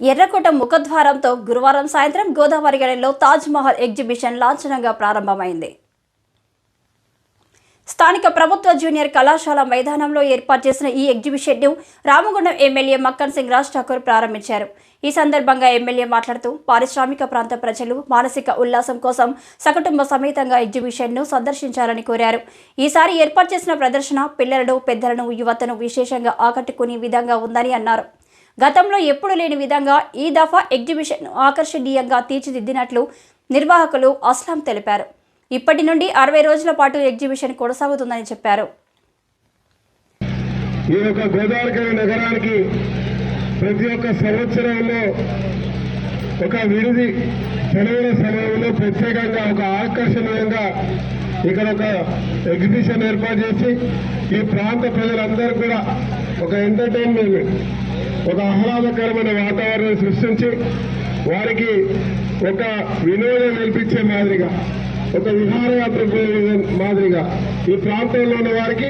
ఎర్రకోట ముఖద్వారంతో గురువారం సాయంత్రం గోదావరి గడిలో తాజ్మహల్ ఎగ్జిబిషన్ లాంఛనంగా ప్రారంభమైంది. స్థానిక ప్రభుత్వ జూనియర్ కళాశాల మైదానంలో ఏర్పాటు చేసిన ఈ ఎగ్జిబిషన్ను రామగుండం ఎమ్మెల్యే మక్కన్ సింగ్ రాజ్ ఠాకూర్ ప్రారంభించారు. ఈ సందర్భంగా ఎమ్మెల్యే మాట్లాడుతూ పారిశ్రామిక ప్రాంత ప్రజలు మానసిక ఉల్లాసం కోసం సకుటుంబ సమేతంగా ఎగ్జిబిషన్ను సందర్శించాలని కోరారు. ఈసారి ఏర్పాటు చేసిన ప్రదర్శన పిల్లలను పెద్దలను యువతను విశేషంగా ఆకట్టుకునే విధంగా ఉందని అన్నారు. గతంలో ఎప్పుడు లేని విధంగా ఈ దఫా ఎగ్జిబిషన్ ఆకర్షణీయంగా తీర్చిదిద్దినట్లు నిర్వాహకులు అస్లాం తెలిపారు. ఇప్పటి నుండి అరవై రోజుల పాటు ఎగ్జిబిషన్ కొనసాగుతుందని చెప్పారు. ఈ యొక్క గోదావరి నగరానికి ప్రతి ఒక్క సంవత్సరంలో ఒక విడిది సెలవుల సమయంలో ప్రత్యేకంగా ఒక ఆకర్షణీయంగా ఇక్కడ ఒక ఎగ్జిబిషన్ ఏర్పాటు చేసి ఈ ప్రాంత ప్రజలందరూ కూడా ఒక ఎంటర్టైన్మెంట్ ఒక ఆహ్లాదకరమైన వాతావరణం సృష్టించి వారికి ఒక వినోదం కల్పించే మాదిరిగా ఒక విహారయాత్ర మాదిరిగా ఈ ప్రాంతంలో ఉన్న వారికి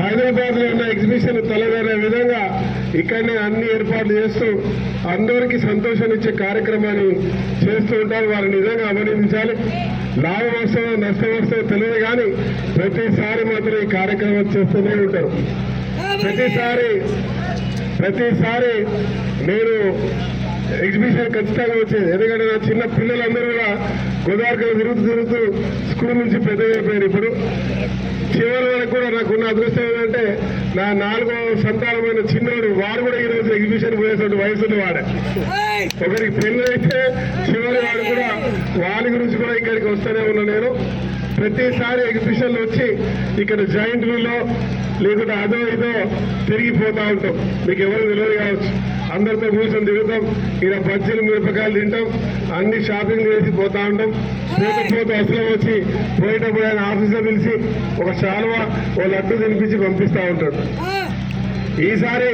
హైదరాబాద్లో ఉన్న ఎగ్జిబిషన్ తలవేరే విధంగా ఇక్కడనే అన్ని ఏర్పాట్లు చేస్తూ అందరికీ సంతోషాన్నిచ్చే కార్యక్రమాన్ని చేస్తూ ఉంటారు. వారు నిజంగా అభినందించాలి. లాభం వస్తుందో నష్టం వస్తుందో తెలియదు కానీ ప్రతిసారి మాత్రం ఈ కార్యక్రమం చేస్తూనే ఉంటారు. ప్రతిసారి ప్రతిసారి నేను ఎగ్జిబిషన్ ఖచ్చితంగా వచ్చేది ఎందుకంటే నా చిన్న పిల్లలందరూ కూడా గోదావరిలో తిరుగుతూ తిరుగుతూ స్కూల్ నుంచి పెద్దగా అయిపోయారు ఇప్పుడు. చివరి వరకు కూడా నాకున్న అదృష్టం ఏంటంటే నా నాలుగో సంతానమైన చిన్నోడు వాడు కూడా ఈ రోజు ఎగ్జిబిషన్ పోయేటువంటి వయసున్న వాడే. ఒకరికి పెళ్ళి అయితే చివరి వాడు కూడా వాడి గురించి కూడా ఇక్కడికి వస్తూనే ఉన్నా నేను. ప్రతిసారి ఎగ్జిబిషన్లు వచ్చి ఇక్కడ జాయింట్ వీల్లో లేకుంటే అదో ఇదో తిరిగిపోతా ఉంటాం. మీకు ఎవరు తెలియదు కావచ్చు. అందరితో కూర్చొని తిరుగుతాం. ఇలా బజ్జీలు మిరపకాయలు తింటాం. అన్ని షాపింగ్ చేసి పోతా ఉంటాం. పోతే పోతే అసలు వచ్చి పోయేటప్పుడు ఆయన ఆఫీసర్ పిలిచి ఒక శాలువ ఓ లడ్డు తినిపించి పంపిస్తా ఉంటాడు. ఈసారి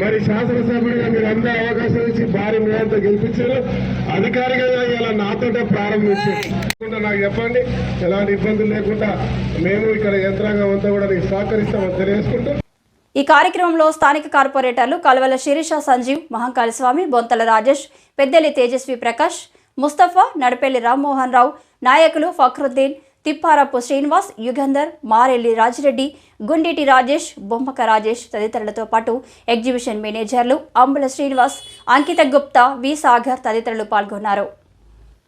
మరి శాసనసభ్యుడిగా మీరు అందరూ అవకాశం ఇచ్చి భారీ మేయంతో గెలిపించారు. అధికారికంగా ఇలా నాతోటే ప్రారంభించారు. నాకు చెప్పండి ఎలాంటి ఇబ్బందులు లేకుండా మేము ఇక్కడ యంత్రాంగం అంతా కూడా నీకు సహకరిస్తామని తెలియజేసుకుంటూ. ఈ కార్యక్రమంలో స్థానిక కార్పొరేటర్లు కలవల శిరీష సంజీవ్ మహంకాళి స్వామి బొంతల రాజేష్ పెద్దెల్లి తేజస్వి ప్రకాష్ ముస్తఫా నడపెల్లి రామ్మోహన్ రావు నాయకులు ఫక్రుద్దీన్ తిప్పారపు శ్రీనివాస్ యుగంధర్ మారెల్లి రాజిరెడ్డి గుండెటి రాజేష్ బొమ్మక రాజేష్ తదితరులతో పాటు ఎగ్జిబిషన్ మేనేజర్లు అంబుల శ్రీనివాస్ అంకిత గుప్తా వి సాగర్ తదితరులు పాల్గొన్నారు.